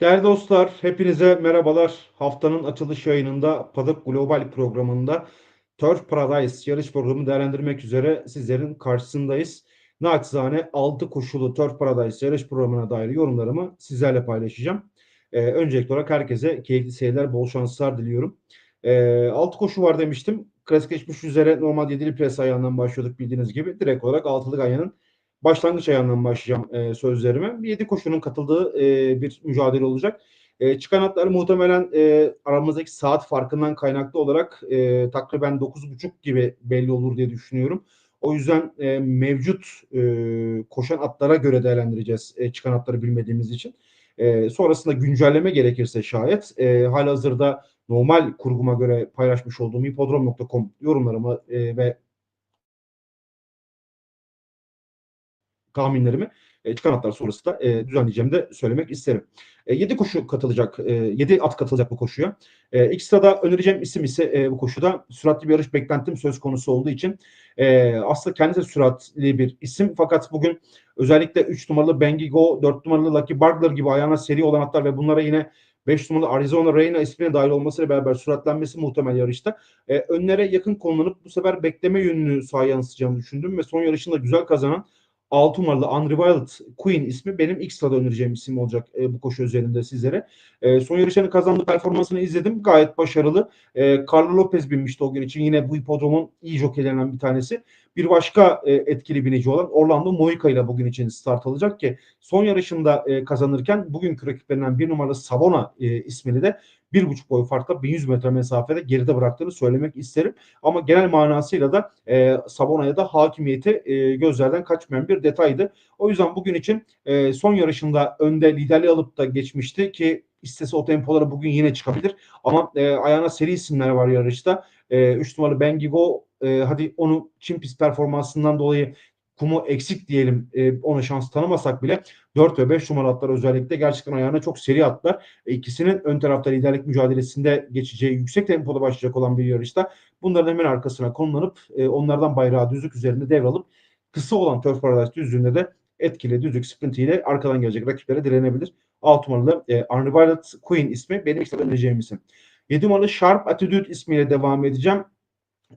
Değerli dostlar, hepinize merhabalar. Haftanın açılış yayınında Paddock Global programında Turf Paradise yarış programı değerlendirmek üzere sizlerin karşısındayız. Naçizane 6 koşulu Turf Paradise yarış programına dair yorumlarımı sizlerle paylaşacağım. Ee, öncelikli olarak herkese keyifli seyirler, bol şanslar diliyorum. Ee, 6 koşu var demiştim. Klasikleşmiş üzere normal 7'li pres ayağından başlıyorduk bildiğiniz gibi. Direkt olarak 6'lık ayağının başlangıç ayağından başlayacağım e, sözlerime. 7 koşunun katıldığı e, bir mücadele olacak. E, çıkan atlar muhtemelen e, aramızdaki saat farkından kaynaklı olarak e, takriben 9.30 gibi belli olur diye düşünüyorum. O yüzden e, mevcut e, koşan atlara göre değerlendireceğiz e, çıkan atları bilmediğimiz için. E, sonrasında güncelleme gerekirse şayet e, halihazırda normal kurguma göre paylaşmış olduğum hipodrom.com yorumlarımı e, ve tahminlerimi e, çıkan atlar sonrası da e, düzenleyeceğimi de söylemek isterim. E, 7 koşu katılacak, e, 7 at katılacak bu koşuya. E, ilk sırada önereceğim isim ise e, bu koşuda süratli bir yarış beklentim söz konusu olduğu için e, aslında kendisi süratli bir isim fakat bugün özellikle 3 numaralı Bengigo, 4 numaralı Lucky Burglar gibi ayağına seri olan atlar ve bunlara yine 5 numaralı Arizona Reina ismine dahil olmasıyla beraber süratlenmesi muhtemel yarışta. E, önlere yakın konulup bu sefer bekleme yönünü sahaya yansıtacağını düşündüm ve son yarışında güzel kazanan 6 numaralı Unrivaled Queen ismi benim ilk sırada önereceğim isim olacak e, bu koşu üzerinde sizlere. E, son yarışların kazandığı performansını izledim. Gayet başarılı. E, Carlo Lopez binmişti o gün için. Yine bu hipodromun iyi jokeylerinden bir tanesi. Bir başka e, etkili binici olan Orlando Moica ile bugün için start alacak ki son yarışında e, kazanırken bugünkü rakiplerinden bir numaralı Savona e, ismini de bir buçuk boy farkla 1100 metre mesafede geride bıraktığını söylemek isterim. Ama genel manasıyla da e, Savona'ya da hakimiyeti e, gözlerden kaçmayan bir detaydı. O yüzden bugün için e, son yarışında önde liderliği alıp da geçmişti ki istese o tempolara bugün yine çıkabilir. Ama e, ayağına seri isimler var yarışta. 3 e, numaralı Bengigo e, hadi onu Çin pist performansından dolayı kumu eksik diyelim e, ona şans tanımasak bile 4 ve 5 numaralı atlar özellikle gerçekten ayağına çok seri atlar. E, ikisinin ön tarafta liderlik mücadelesinde geçeceği yüksek tempoda başlayacak olan bir yarışta bunların hemen arkasına konumlanıp e, onlardan bayrağı düzlük üzerinde devralıp kısa olan Turf Paradise düzlüğünde de etkili düzlük sprintiyle arkadan gelecek rakiplere direnebilir. 6 numaralı e, Unrivaled Queen ismi benim ilk isim. 7 numaralı Sharp Attitude ismiyle devam edeceğim.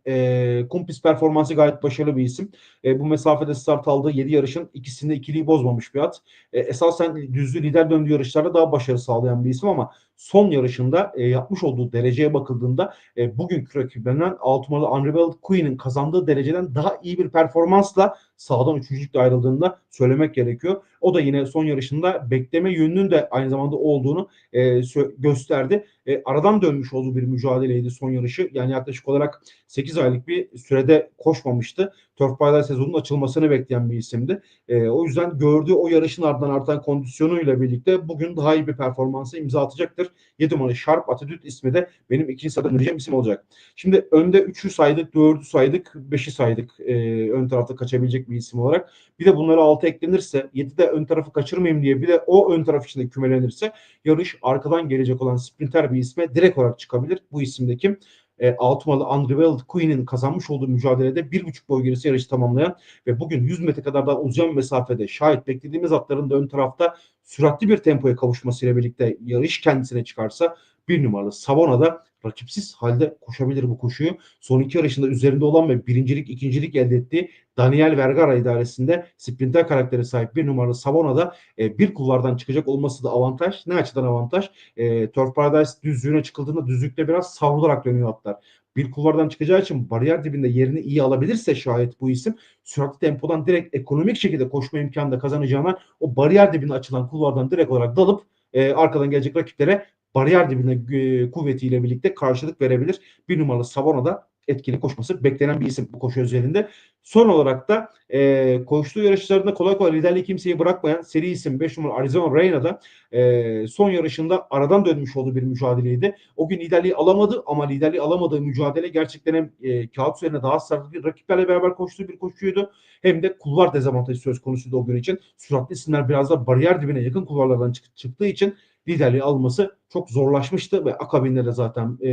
E, Kumpis performansı gayet başarılı bir isim. E, bu mesafede start aldığı 7 yarışın ikisinde ikiliyi bozmamış bir at. E, esasen düzlü lider döndüğü yarışlarda daha başarı sağlayan bir isim ama son yarışında e, yapmış olduğu dereceye bakıldığında e, bugünkü rakiplerinden 6 numaralı Unrivaled Queen'in kazandığı dereceden daha iyi bir performansla sağdan üçüncülükle ayrıldığında söylemek gerekiyor. O da yine son yarışında bekleme yönünün de aynı zamanda olduğunu e, gösterdi. E, aradan dönmüş olduğu bir mücadeleydi son yarışı. Yani yaklaşık olarak 8 aylık bir sürede koşmamıştı. Turf Paradise sezonunun açılmasını bekleyen bir isimdi. E, o yüzden gördüğü o yarışın ardından artan kondisyonuyla birlikte bugün daha iyi bir performansa imza atacaktır. 7 numaralı Sharp Attitude ismi de benim ikinci sırada önereceğim isim olacak. Şimdi önde 3'ü saydık, 4'ü saydık, 5'i saydık e, ön tarafta kaçabilecek bir isim olarak. Bir de bunlara 6 eklenirse 7 de ön tarafı kaçırmayayım diye bir de o ön taraf içinde kümelenirse yarış arkadan gelecek olan sprinter bir isme direkt olarak çıkabilir. Bu isimde kim? E, Altmalı Unrivaled Queen'in kazanmış olduğu mücadelede bir buçuk boy gerisi yarışı tamamlayan ve bugün 100 metre kadar daha uzun mesafede şayet beklediğimiz atların da ön tarafta süratli bir tempoya kavuşmasıyla birlikte yarış kendisine çıkarsa bir numaralı Savona'da rakipsiz halde koşabilir bu koşuyu. Son iki yarışında üzerinde olan ve birincilik, ikincilik elde ettiği Daniel Vergara idaresinde sprinter karakteri sahip bir numaralı Savona'da e, bir kulvardan çıkacak olması da avantaj. Ne açıdan avantaj? E, Turf Paradise düzlüğüne çıkıldığında düzlükte biraz savrularak dönüyor atlar. Bir kulvardan çıkacağı için bariyer dibinde yerini iyi alabilirse şayet bu isim süratli tempodan direkt ekonomik şekilde koşma imkanı da kazanacağına o bariyer dibine açılan kulvardan direkt olarak dalıp e, arkadan gelecek rakiplere bariyer dibine e, kuvvetiyle birlikte karşılık verebilir. Bir numaralı Savona'da etkili koşması beklenen bir isim bu koşu özelinde. Son olarak da e, koştuğu yarışlarında kolay kolay liderliği kimseyi bırakmayan seri isim 5 numara Arizona Reyna'da e, son yarışında aradan dönmüş olduğu bir mücadeleydi. O gün liderliği alamadı ama liderliği alamadığı mücadele gerçekten hem e, kağıt üzerine daha bir rakiplerle beraber koştuğu bir koşuydu. Hem de kulvar dezavantajı söz konusuydu o gün için. Süratli isimler biraz da bariyer dibine yakın kulvarlardan çık- çıktığı için liderliği alması çok zorlaşmıştı ve akabinde de zaten e,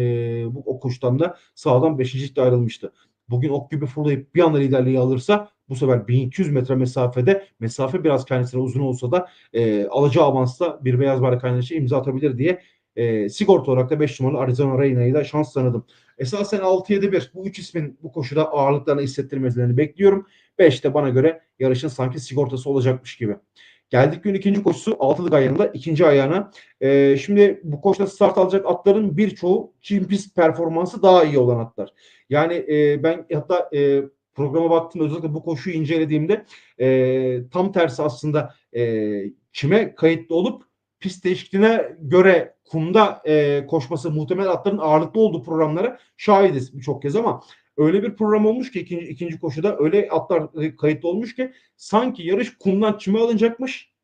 bu o koşudan da sağdan 5. ayrılmıştı. Bugün ok gibi fırlayıp bir anda liderliği alırsa bu sefer 1200 metre mesafede mesafe biraz kendisine uzun olsa da e, alacağı avansla bir beyaz bayrak kaynakçı imza atabilir diye e, sigorta olarak da 5 numaralı Arizona Reyna'yı da şans tanıdım. Esasen 6-7-1 bu üç ismin bu koşuda ağırlıklarını hissettirmelerini bekliyorum. 5 bana göre yarışın sanki sigortası olacakmış gibi. Geldik gün ikinci koşusu altılık ayağında ikinci ayağına. Ee, şimdi bu koşuda start alacak atların birçoğu çim pist performansı daha iyi olan atlar. Yani e, ben hatta e, programa baktığımda özellikle bu koşuyu incelediğimde e, tam tersi aslında e, çime kayıtlı olup pist değişikliğine göre kumda e, koşması muhtemel atların ağırlıklı olduğu programlara şahidiz birçok kez ama öyle bir program olmuş ki ikinci, ikinci koşuda öyle atlar e, kayıtlı olmuş ki sanki yarış kumdan çime alınacakmış.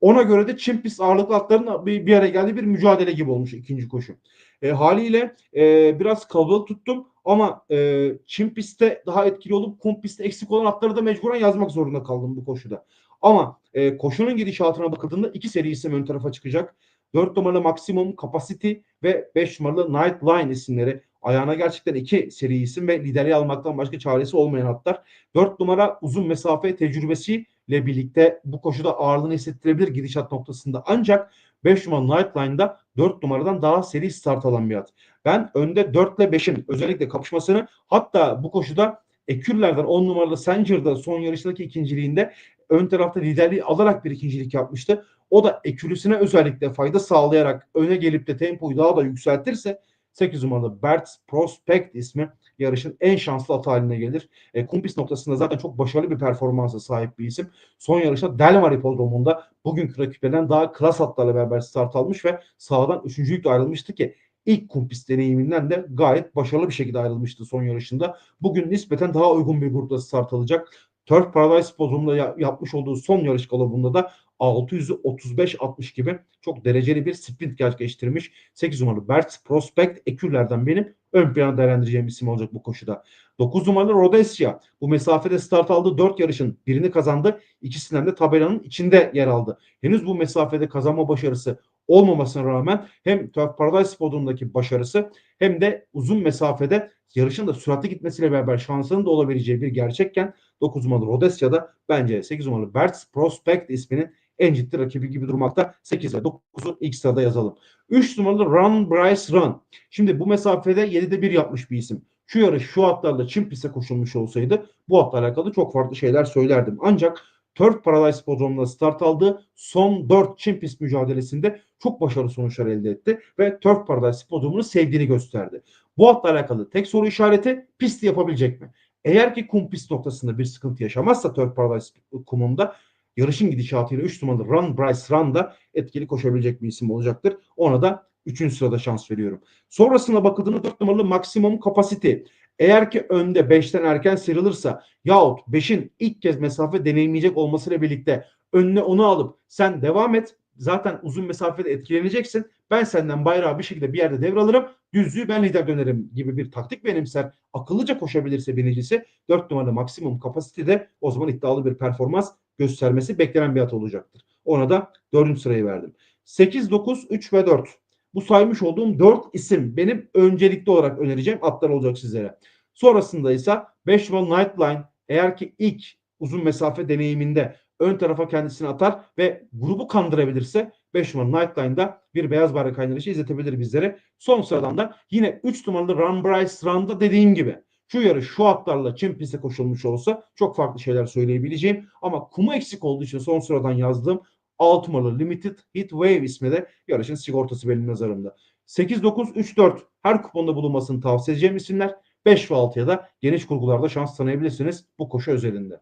Ona göre de çim pist ağırlıklı atların bir, bir araya geldiği bir mücadele gibi olmuş ikinci koşu. E, haliyle e, biraz kalabalık tuttum ama e, çim pistte daha etkili olup kum pistte eksik olan atları da mecburen yazmak zorunda kaldım bu koşuda. Ama e, koşunun gidişatına bakıldığında iki seri isim ön tarafa çıkacak. 4 numaralı Maximum Capacity ve 5 numaralı Night Line isimleri. Ayağına gerçekten iki seri isim ve liderliği almaktan başka çaresi olmayan atlar. 4 numara uzun mesafe tecrübesiyle birlikte bu koşuda ağırlığını hissettirebilir gidişat noktasında. Ancak 5 numaralı Nightline'da 4 numaradan daha seri start alan bir at. Ben önde 4 ile 5'in özellikle kapışmasını hatta bu koşuda Ekürler'den 10 numaralı Sanger'da son yarıştaki ikinciliğinde ön tarafta liderliği alarak bir ikincilik yapmıştı. O da ekürüsüne özellikle fayda sağlayarak öne gelip de tempoyu daha da yükseltirse 8 numaralı Bert Prospect ismi yarışın en şanslı atı haline gelir. E, kumpis noktasında zaten çok başarılı bir performansa sahip bir isim. Son yarışta Delmar Hipodromu'nda bugünkü rakiplerinden daha klas atlarla beraber start almış ve sağdan üçüncülükle ayrılmıştı ki ilk kumpis deneyiminden de gayet başarılı bir şekilde ayrılmıştı son yarışında. Bugün nispeten daha uygun bir grupta start alacak. Turf Paradise Podrum'da ya- yapmış olduğu son yarış galobunda da 600'ü 35-60 gibi çok dereceli bir sprint gerçekleştirmiş. 8 numaralı Bert Prospect Ekürler'den benim ön plana değerlendireceğim isim olacak bu koşuda. 9 numaralı Rhodesia bu mesafede start aldığı 4 yarışın birini kazandı. İkisinden de tabelanın içinde yer aldı. Henüz bu mesafede kazanma başarısı olmamasına rağmen hem Turf Paradise Podrum'daki başarısı hem de uzun mesafede yarışın da süratli gitmesiyle beraber şansının da olabileceği bir gerçekken 9 numaralı Rhodesia'da bence 8 numaralı Bert Prospect isminin en ciddi rakibi gibi durmakta. 8 ve 9'u ilk sırada yazalım. 3 numaralı Run Bryce Run. Şimdi bu mesafede 7'de 1 yapmış bir isim. Şu yarış şu atlarla çim piste koşulmuş olsaydı bu atla alakalı çok farklı şeyler söylerdim. Ancak Turf Paradise Podrom'da start aldığı son 4 çim pist mücadelesinde çok başarılı sonuçlar elde etti ve Turf Paradise Podrom'unu sevdiğini gösterdi. Bu atla alakalı tek soru işareti pisti yapabilecek mi? Eğer ki kum pist noktasında bir sıkıntı yaşamazsa Turf Paradise kumunda yarışın gidişatıyla 3 numaralı Run Bryce Run da etkili koşabilecek bir isim olacaktır. Ona da 3. sırada şans veriyorum. Sonrasına bakıldığında 4 numaralı Maximum Capacity. Eğer ki önde 5'ten erken sıyrılırsa yahut 5'in ilk kez mesafe deneyimleyecek olmasıyla birlikte önüne onu alıp sen devam et. Zaten uzun mesafede etkileneceksin. Ben senden bayrağı bir şekilde bir yerde devralırım. Düzlüğü ben lider dönerim gibi bir taktik benimser. Akıllıca koşabilirse binicisi 4 numaralı maksimum kapasitede o zaman iddialı bir performans göstermesi beklenen bir at olacaktır. Ona da 4. sırayı verdim. 8, 9, 3 ve 4. Bu saymış olduğum 4 isim benim öncelikli olarak önereceğim atlar olacak sizlere. Sonrasında ise 5 numaralı Nightline eğer ki ilk uzun mesafe deneyiminde ön tarafa kendisini atar ve grubu kandırabilirse 5 numaralı Nightline'da bir beyaz bayrak kaynarışı izletebilir bizlere. Son sıradan da yine 3 numaralı Run Bryce Run'da dediğim gibi şu yarış şu atlarla çim piste koşulmuş olsa çok farklı şeyler söyleyebileceğim. Ama kumu eksik olduğu için son sıradan yazdığım 6 numaralı Limited Heat Wave ismi de yarışın sigortası benim nazarımda. 8, 9, 3, 4 her kuponda bulunmasını tavsiye edeceğim isimler. 5 ve 6'ya da geniş kurgularda şans tanıyabilirsiniz bu koşu özelinde.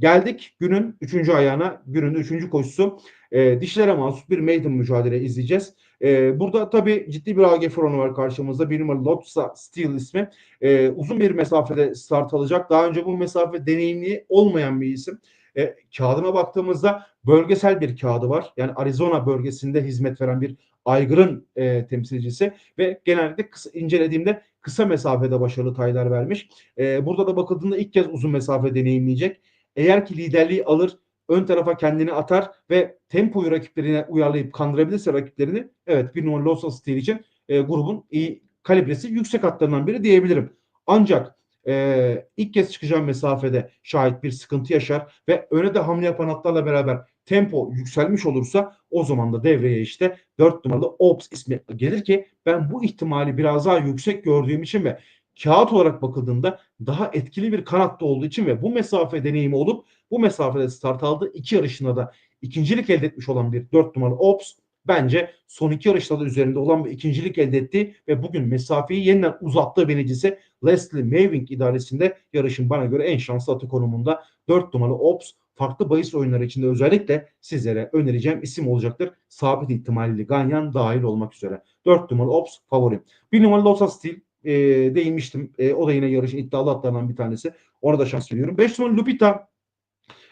Geldik günün üçüncü ayağına, günün üçüncü koşusu. E, dişlere mahsus bir maiden mücadele izleyeceğiz. E, burada tabii ciddi bir AG oranı var karşımızda. Bir numaralı Lotsa Steel ismi. E, uzun bir mesafede start alacak. Daha önce bu mesafe deneyimli olmayan bir isim. E, kağıdına baktığımızda bölgesel bir kağıdı var. Yani Arizona bölgesinde hizmet veren bir aygırın e, temsilcisi ve genellikle kısa, incelediğimde kısa mesafede başarılı taylar vermiş. E, burada da bakıldığında ilk kez uzun mesafe deneyimleyecek. Eğer ki liderliği alır, ön tarafa kendini atar ve tempoyu rakiplerine uyarlayıp kandırabilirse rakiplerini evet bir numaralı Los Angeles için e, grubun iyi kalibresi yüksek hatlarından biri diyebilirim. Ancak e, ilk kez çıkacağım mesafede şahit bir sıkıntı yaşar ve öne de hamle yapan atlarla beraber tempo yükselmiş olursa o zaman da devreye işte 4 numaralı Ops ismi gelir ki ben bu ihtimali biraz daha yüksek gördüğüm için ve kağıt olarak bakıldığında daha etkili bir kanatta olduğu için ve bu mesafe deneyimi olup bu mesafede start aldı. iki yarışında da ikincilik elde etmiş olan bir 4 numaralı Ops bence son iki yarışta da üzerinde olan bir ikincilik elde etti ve bugün mesafeyi yeniden uzattığı binicisi Leslie Maving idaresinde yarışın bana göre en şanslı atı konumunda 4 numaralı Ops farklı bahis oyunları içinde özellikle sizlere önereceğim isim olacaktır. Sabit ihtimalli Ganyan dahil olmak üzere. 4 numaralı Ops favorim. 1 numaralı Lotus Steel e, değinmiştim. E, o da yine yarışın iddialı atlarından bir tanesi. Ona da şans veriyorum. 5 numaralı Lupita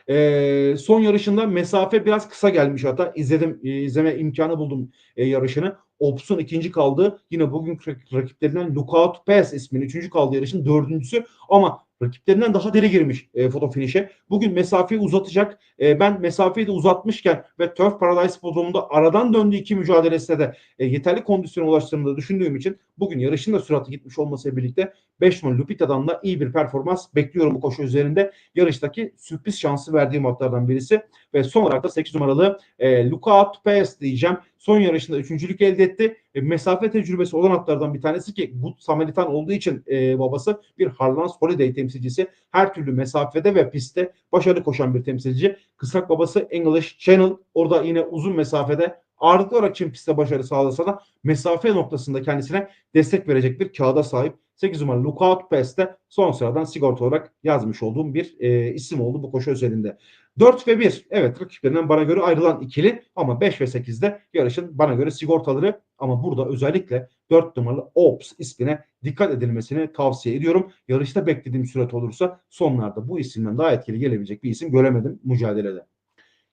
e, son yarışında mesafe biraz kısa gelmiş hatta izledim e, izleme imkanı buldum e, yarışını. Ops'un ikinci kaldığı yine bugün rakiplerinden Lookout Pass isminin üçüncü kaldığı yarışın dördüncüsü ama rakiplerinden daha deri girmiş e, foto finişe. Bugün mesafeyi uzatacak. E, ben mesafeyi de uzatmışken ve Turf Paradise pozumunda aradan döndüğü iki mücadelesinde de e, yeterli kondisyona ulaştığını düşündüğüm için bugün yarışın da süratli gitmiş olmasıyla birlikte 5 numaralı Lupita'dan da iyi bir performans bekliyorum bu koşu üzerinde. Yarıştaki sürpriz şansı verdiğim atlardan birisi ve son olarak da 8 numaralı e, Lookout Pass diyeceğim. Son yarışında üçüncülük elde etti. E, mesafe tecrübesi olan atlardan bir tanesi ki bu Samaritan olduğu için e, babası bir Harlan Holiday temsilcisi. Her türlü mesafede ve pistte başarılı koşan bir temsilci. Kısrak babası English Channel. Orada yine uzun mesafede ağırlıklı olarak Çin pistte başarı sağlasa da mesafe noktasında kendisine destek verecek bir kağıda sahip. 8 numaralı Lookout Pass'te son sıradan sigorta olarak yazmış olduğum bir e, isim oldu bu koşu özelinde. 4 ve 1 evet rakiplerinden bana göre ayrılan ikili ama 5 ve 8'de yarışın bana göre sigortaları ama burada özellikle 4 numaralı Ops ismine dikkat edilmesini tavsiye ediyorum. Yarışta beklediğim süret olursa sonlarda bu isimden daha etkili gelebilecek bir isim göremedim mücadelede.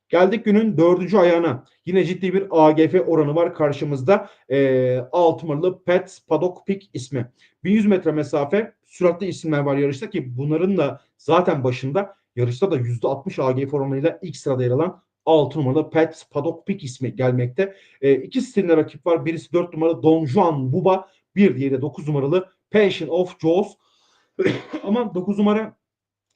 Geldik günün dördüncü ayağına. Yine ciddi bir AGF oranı var karşımızda. E, Altımırlı Pet Paddock Pick ismi. 1100 metre mesafe süratli isimler var yarışta ki bunların da zaten başında yarışta da %60 AGF oranıyla ilk sırada yer alan 6 numaralı Pet Paddock Pick ismi gelmekte. E, iki stilinde rakip var. Birisi 4 numaralı Don Juan Buba. Bir diğeri de 9 numaralı Passion of Jaws. Ama 9 numara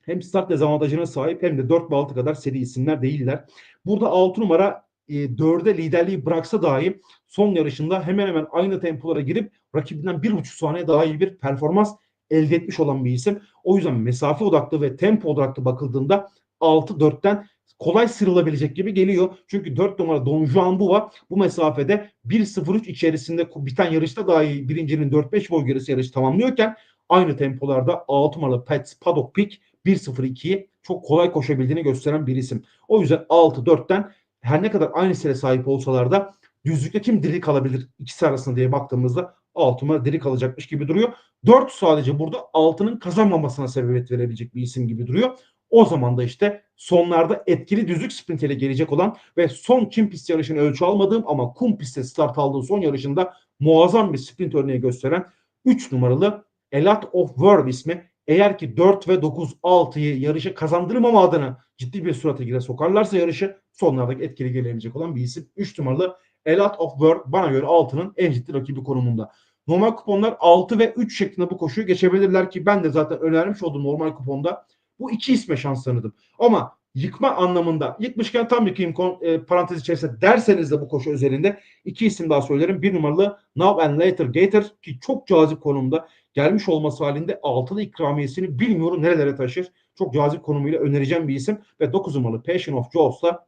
hem start dezavantajına sahip hem de 4 ve 6 kadar seri isimler değiller. Burada 6 numara e, 4'e liderliği bıraksa dahi son yarışında hemen hemen aynı tempolara girip rakibinden 1,5 saniye daha iyi bir performans elde etmiş olan bir isim. O yüzden mesafe odaklı ve tempo odaklı bakıldığında 6-4'ten kolay sıyrılabilecek gibi geliyor. Çünkü 4 numara Don Juan Buva bu mesafede 1.03 içerisinde biten yarışta dahi birincinin 4-5 boy gerisi yarışı tamamlıyorken aynı tempolarda 6 numaralı Pets Paddock Pick 1.02'yi çok kolay koşabildiğini gösteren bir isim. O yüzden 6-4'ten her ne kadar aynı sere sahip olsalar da düzlükte kim diri kalabilir ikisi arasında diye baktığımızda 6 numara diri kalacakmış gibi duruyor. 4 sadece burada 6'nın kazanmamasına sebebiyet verebilecek bir isim gibi duruyor. O zaman da işte sonlarda etkili düzlük sprintiyle gelecek olan ve son Çin pist yarışını ölçü almadığım ama kum pistte start aldığı son yarışında muazzam bir sprint örneği gösteren 3 numaralı Elat of Verb ismi eğer ki 4 ve 9 6'yı yarışa kazandırmama adına ciddi bir surata gire sokarlarsa yarışı sonlardaki etkili gelebilecek olan bir isim. 3 numaralı Elat of Work bana göre 6'nın en ciddi rakibi konumunda. Normal kuponlar 6 ve 3 şeklinde bu koşuyu geçebilirler ki ben de zaten önermiş olduğum normal kuponda bu iki isme şans tanıdım. Ama yıkma anlamında yıkmışken tam yıkayım e, parantez içerisinde derseniz de bu koşu özelinde iki isim daha söylerim. Bir numaralı Now and Later Gator ki çok cazip konumda gelmiş olması halinde altılı ikramiyesini bilmiyorum nerelere taşır. Çok cazip konumuyla önereceğim bir isim ve 9 numaralı Passion of Jaws'la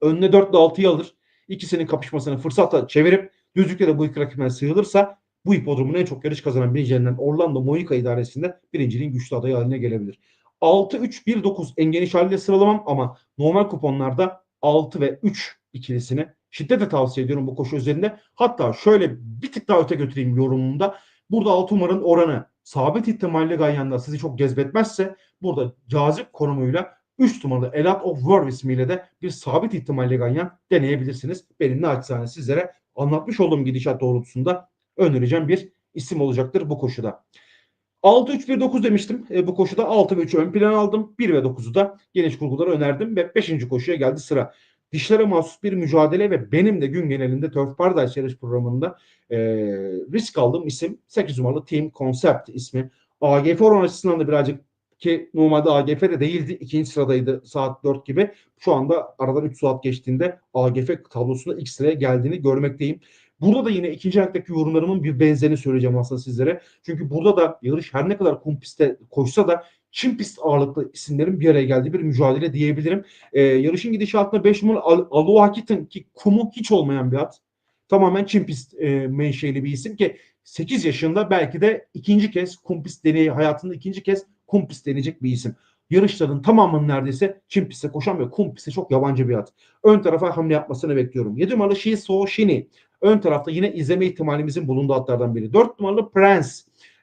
önüne 4 ile 6'yı alır. İkisinin kapışmasını fırsata çevirip düzlüklere bu iki rakibine sığılırsa bu hipodromun en çok yarış kazanan binicilerinden Orlando Monica idaresinde birinciliğin güçlü adayı haline gelebilir. 6-3-1-9 en geniş haliyle sıralamam ama normal kuponlarda 6 ve 3 ikilisini şiddetle tavsiye ediyorum bu koşu üzerinde. Hatta şöyle bir tık daha öte götüreyim yorumumda. Burada 6 numaranın oranı sabit ihtimalle Ganyan'da sizi çok cezbetmezse burada cazip konumuyla 3 numaralı Elat of War ismiyle de bir sabit ihtimalle Ganyan deneyebilirsiniz. Benim naçizane sizlere anlatmış olduğum gidişat doğrultusunda önereceğim bir isim olacaktır bu koşuda. 6-3-1-9 demiştim. E, bu koşuda 6 ve 3'ü ön plan aldım. 1 ve 9'u da geniş kurguları önerdim ve 5. koşuya geldi sıra. Dişlere mahsus bir mücadele ve benim de gün genelinde Turf Paradise yarış programında e, risk aldığım isim 8 numaralı Team Concept ismi. AGF oran açısından da birazcık ki normalde AGF de değildi. ikinci sıradaydı saat 4 gibi. Şu anda aradan 3 saat geçtiğinde AGF tablosunda ilk sıraya geldiğini görmekteyim. Burada da yine ikinci ayaktaki yorumlarımın bir benzerini söyleyeceğim aslında sizlere. Çünkü burada da yarış her ne kadar kum pistte koşsa da Çin pist ağırlıklı isimlerin bir araya geldiği bir mücadele diyebilirim. Ee, yarışın gidişatında 5 numaralı Al Aloha Kitten ki kumu hiç olmayan bir at. Tamamen Çin pist e, menşeli bir isim ki 8 yaşında belki de ikinci kez kum pist deneyi hayatında ikinci kez kum pist deneyecek bir isim. Yarışların tamamının neredeyse Çin pistte koşan ve kum pistte çok yabancı bir at. Ön tarafa hamle yapmasını bekliyorum. 7 numaralı Shiso Shini. Ön tarafta yine izleme ihtimalimizin bulunduğu atlardan biri. 4 numaralı Prince.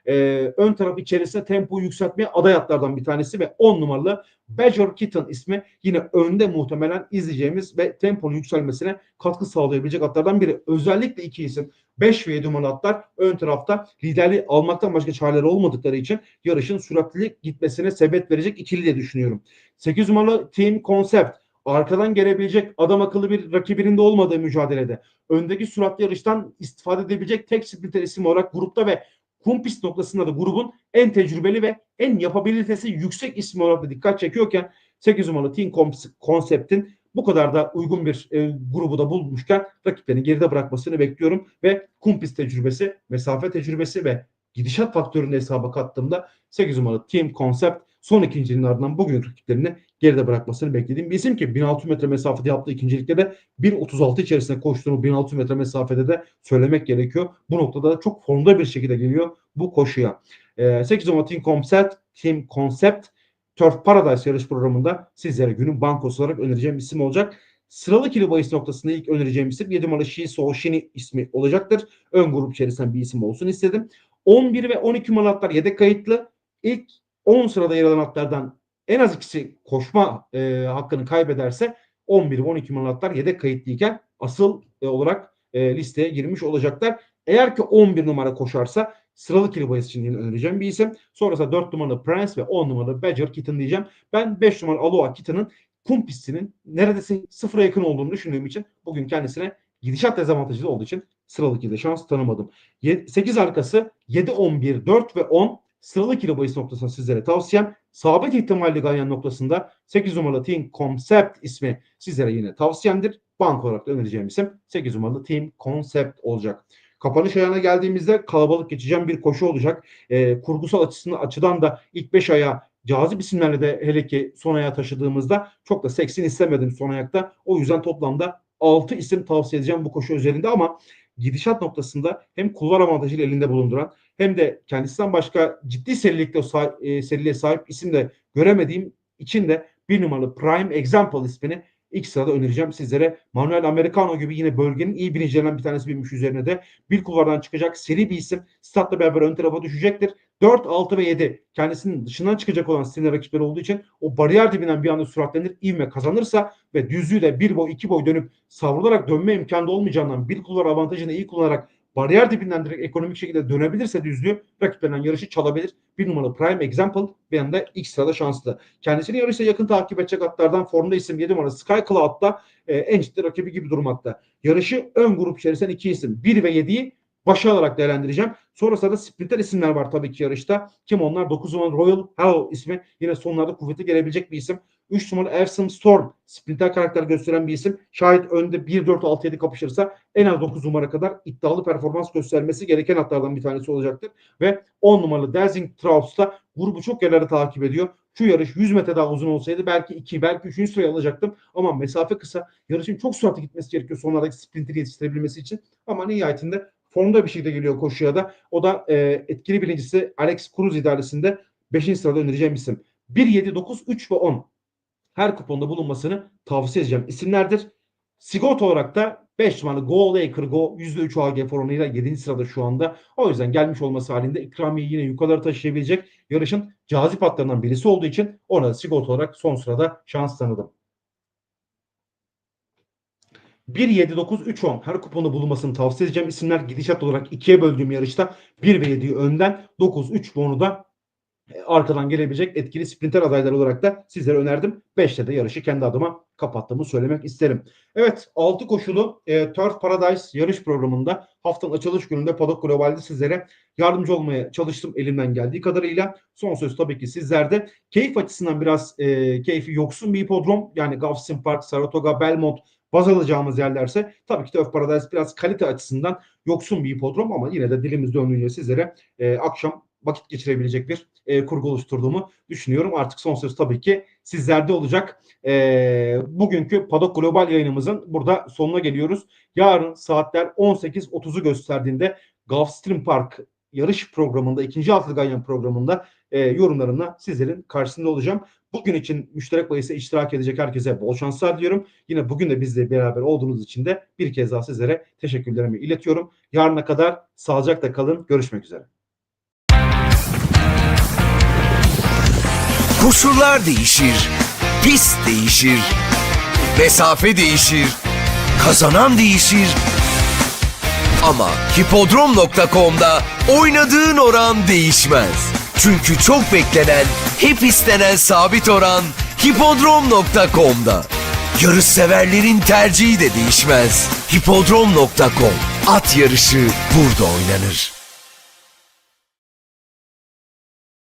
Ee, ön taraf içerisinde tempo yükseltmeye aday atlardan bir tanesi ve 10 numaralı Badger Kitten ismi yine önde muhtemelen izleyeceğimiz ve temponun yükselmesine katkı sağlayabilecek atlardan biri. Özellikle iki isim 5 ve 7 numaralı atlar ön tarafta liderliği almaktan başka çareleri olmadıkları için yarışın süratli gitmesine sebep verecek ikili diye düşünüyorum. 8 numaralı Team Concept arkadan gelebilecek adam akıllı bir rakibinin de olmadığı mücadelede öndeki süratli yarıştan istifade edebilecek tek sprinter isim olarak grupta ve kum pist noktasında da grubun en tecrübeli ve en yapabilitesi yüksek ismi olarak da dikkat çekiyorken 8 numaralı Team Concept'in bu kadar da uygun bir e, grubu da bulmuşken rakiplerini geride bırakmasını bekliyorum ve kum pist tecrübesi, mesafe tecrübesi ve gidişat faktörünü hesaba kattığımda 8 numaralı Team Concept son ikinciliğin ardından bugün rakiplerini geride bırakmasını beklediğim bir isim ki 1600 metre mesafede yaptığı ikincilikte de 1.36 içerisinde koştuğunu 1600 metre mesafede de söylemek gerekiyor. Bu noktada da çok formda bir şekilde geliyor bu koşuya. Ee, 8 numaralı Team Concept, Team Concept Turf Paradise yarış programında sizlere günün bankosu olarak önereceğim isim olacak. Sıralı kili bahis noktasında ilk önereceğim isim 7 numaralı Shiso Shini ismi olacaktır. Ön grup içerisinden bir isim olsun istedim. 11 ve 12 numaralı yedek kayıtlı. İlk 10 sırada yer alan atlardan en az ikisi koşma e, hakkını kaybederse 11 ve 12 numaralı atlar yedek kayıtlıyken asıl e, olarak e, listeye girmiş olacaklar. Eğer ki 11 numara koşarsa sıralı kili bahis için önereceğim bir isim. Sonrasında 4 numaralı Prince ve 10 numaralı Badger Kitten diyeceğim. Ben 5 numaralı Aloha Kitten'ın kum pistinin neredeyse sıfıra yakın olduğunu düşündüğüm için bugün kendisine gidişat dezavantajlı olduğu için sıralı ikide şans tanımadım. 8 arkası 7, 11, 4 ve 10 sıralı kilo bahis noktasında sizlere tavsiyem. Sabit ihtimalli ganyan noktasında 8 numaralı Team Concept ismi sizlere yine tavsiyemdir. Bank olarak da önereceğim isim 8 numaralı Team Concept olacak. Kapanış ayağına geldiğimizde kalabalık geçeceğim bir koşu olacak. E, kurgusal açısından açıdan da ilk 5 aya cazip isimlerle de hele ki son aya taşıdığımızda çok da seksin istemedim son ayakta. O yüzden toplamda 6 isim tavsiye edeceğim bu koşu üzerinde ama gidişat noktasında hem kulvar avantajıyla elinde bulunduran hem de kendisinden başka ciddi serilikte e, seriliğe sahip isim de göremediğim için de bir numaralı Prime Example ismini ilk sırada önereceğim sizlere. Manuel Americano gibi yine bölgenin iyi binicilerinden bir tanesi binmiş üzerine de bir kulvardan çıkacak seri bir isim. Statla beraber ön tarafa düşecektir. 4, 6 ve 7 kendisinin dışından çıkacak olan sinir rakipleri olduğu için o bariyer dibinden bir anda süratlenir, ivme kazanırsa ve düzlüğü de bir boy iki boy dönüp savrularak dönme imkanı olmayacağından bir kulvar avantajını iyi kullanarak bariyer dibinden direkt ekonomik şekilde dönebilirse düzlüğü rakiplerinden yarışı çalabilir. Bir numaralı Prime Example bir anda ilk sırada şanslı. Kendisini yarışta yakın takip edecek atlardan formda isim 7 numara Sky Cloud'da e, en ciddi rakibi gibi durmakta. Yarışı ön grup içerisinden iki isim 1 ve 7'yi başa alarak değerlendireceğim. Sonrasında da sprinter isimler var tabii ki yarışta. Kim onlar? 9 numaralı Royal Hello ismi. Yine sonlarda kuvveti gelebilecek bir isim. 3 numaralı Epsom Storm. Sprinter karakter gösteren bir isim. Şayet önde 1-4-6-7 kapışırsa en az 9 numara kadar iddialı performans göstermesi gereken atlardan bir tanesi olacaktır. Ve 10 numaralı Dancing Strauss da grubu çok yerlerde takip ediyor. Şu yarış 100 metre daha uzun olsaydı belki 2, belki 3. sırayı alacaktım. Ama mesafe kısa. Yarışın çok süratli gitmesi gerekiyor sonlardaki sprinteri yetiştirebilmesi için. Ama nihayetinde formda bir şekilde geliyor koşuya da. O da e, etkili birincisi Alex Cruz idaresinde 5. sırada önereceğim isim. 1, 7, 9, 3 ve 10 her kuponda bulunmasını tavsiye edeceğim isimlerdir. Sigorta olarak da 5 numaralı Go Laker Go %3 AG oranıyla 7. sırada şu anda. O yüzden gelmiş olması halinde ikramiye yine yukarılara taşıyabilecek yarışın cazip atlarından birisi olduğu için ona da sigorta olarak son sırada şans tanıdım. 1, 7, 9, 3, 10 her kuponda bulunmasını tavsiye edeceğim isimler gidişat olarak ikiye böldüğüm yarışta 1 ve 7'yi önden 9, 3 ve 10'u da e, arkadan gelebilecek etkili sprinter adayları olarak da sizlere önerdim. 5'te de yarışı kendi adıma kapattığımı söylemek isterim. Evet 6 koşulu e, Turf Paradise yarış programında haftanın açılış gününde Paddock Global'de sizlere yardımcı olmaya çalıştım elimden geldiği kadarıyla. Son söz tabii ki sizlerde. Keyif açısından biraz e, keyfi yoksun bir hipodrom. Yani Gulfstream Park, Saratoga, Belmont baz alacağımız yerlerse tabii ki Turf Paradise biraz kalite açısından yoksun bir hipodrom ama yine de dilimiz döndüğünce sizlere e, akşam vakit geçirebilecek bir e, kurgu oluşturduğumu düşünüyorum. Artık son söz tabii ki sizlerde olacak. E, bugünkü Paddock Global yayınımızın burada sonuna geliyoruz. Yarın saatler 18.30'u gösterdiğinde Gulfstream Park yarış programında, ikinci altılı ganyan programında e, yorumlarımla sizlerin karşısında olacağım. Bugün için müşterek bahise iştirak edecek herkese bol şanslar diliyorum. Yine bugün de bizle beraber olduğunuz için de bir kez daha sizlere teşekkürlerimi iletiyorum. Yarına kadar sağlıcakla kalın. Görüşmek üzere. Koşullar değişir, pist değişir, mesafe değişir, kazanan değişir. Ama hipodrom.com'da oynadığın oran değişmez. Çünkü çok beklenen, hep istenen sabit oran hipodrom.com'da. Yarış severlerin tercihi de değişmez. Hipodrom.com At yarışı burada oynanır.